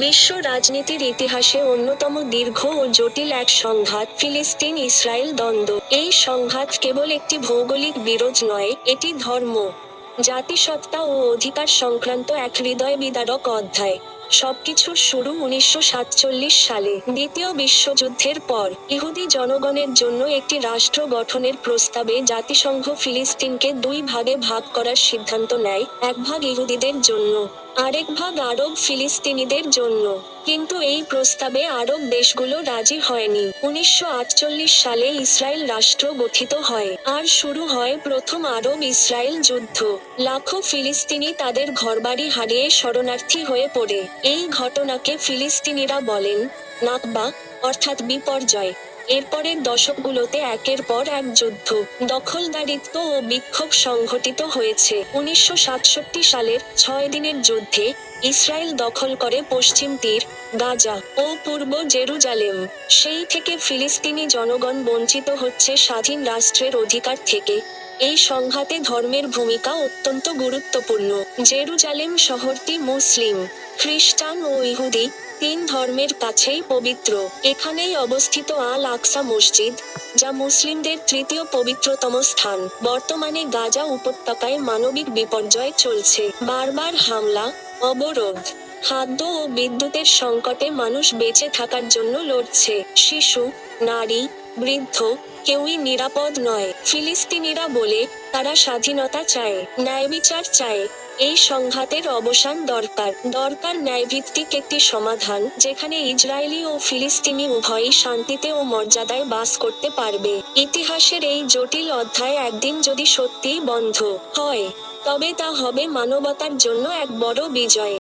বিশ্ব রাজনীতির ইতিহাসে অন্যতম দীর্ঘ ও জটিল এক সংঘাত ফিলিস্তিন ইসরায়েল দ্বন্দ্ব। এই সংঘাত কেবল একটি ভৌগোলিক বিরোধ নয়, এটি ধর্ম, জাতিসত্তা ও অধিকার সংক্রান্ত এক হৃদয় বিদারক অধ্যায়। সবকিছুর শুরু উনিশশো সাতচল্লিশ সালে। দ্বিতীয় বিশ্বযুদ্ধের পর, ইহুদি জনগণের জন্য একটি রাষ্ট্র গঠনের প্রস্তাবে জাতিসংঘ ফিলিস্তিনকে দুই ভাগে ভাগ করার সিদ্ধান্ত নেয় এক ভাগ ইহুদিদের জন্য। আরেক ভাগ আরব ফিলিস্তিনিদের জন্য। কিন্তু এই প্রস্তাবে আরব দেশগুলো রাজি হয়নি। উনিশশো আটচল্লিশ সালে ইসরায়েল রাষ্ট্র গঠিত হয়। আর শুরু হয় প্রথম আরব ইসরায়েল যুদ্ধ। লাখো ফিলিস্তিনি তাদের ঘরবাড়ি হারিয়ে শরণার্থী হয়ে পড়ে। এই ঘটনাকে ফিলিস্তিনিরা বলেন নাকবা অর্থাৎ বিপর্যয়। এরপরের দশকগুলোতে একের পর এক যুদ্ধ, দখলদারিত্ব ও বিক্ষোভ সংঘটিত হয়েছে। উনিশশো সাতষট্টি সালের ছয় দিনের যুদ্ধে ইসরায়েল দখল করে পশ্চিম তীর, গাজা ও পূর্ব জেরুজালেম। সেই থেকে ফিলিস্তিনি জনগণ বঞ্চিত হচ্ছে স্বাধীন রাষ্ট্রের অধিকার থেকে। এই সংঘাতে ধর্মের ভূমিকা অত্যন্ত গুরুত্বপূর্ণ। জেরুজালেম শহরটি মুসলিম, খ্রিস্টান ও ইহুদি, তিন ধর্মের কাছেই পবিত্র। এখানেই অবস্থিত আল আকসা মসজিদ, যা মুসলিমদের তৃতীয় পবিত্রতম স্থান। বর্তমানে গাজা উপত্যকায় মানবিক বিপর্যয় চলছে। বারবার হামলা, অবরোধ, খাদ্য ও বিদ্যুতের সংকটে মানুষ বেঁচে থাকার জন্য লড়ছে। শিশু, নারী বৃদ্ধ কেউই নিরাপদ নয়। ফিলিস্তিনিরা বলে তারা স্বাধীনতা চায় ন্যায়বিচার চায়। এই সংঘাতের অবসান দরকার। দরকার ন্যায়ভিত্তিক একটি সমাধান, যেখানে ইসরায়েলি ও ফিলিস্তিনি উভয়ই শান্তিতে ও মর্যাদায় বাস করতে পারবে। ইতিহাসের এই জটিল অধ্যায় একদিন যদি সত্যিই বন্ধ হয়, তবে তা হবে মানবতার জন্য এক বড় বিজয়।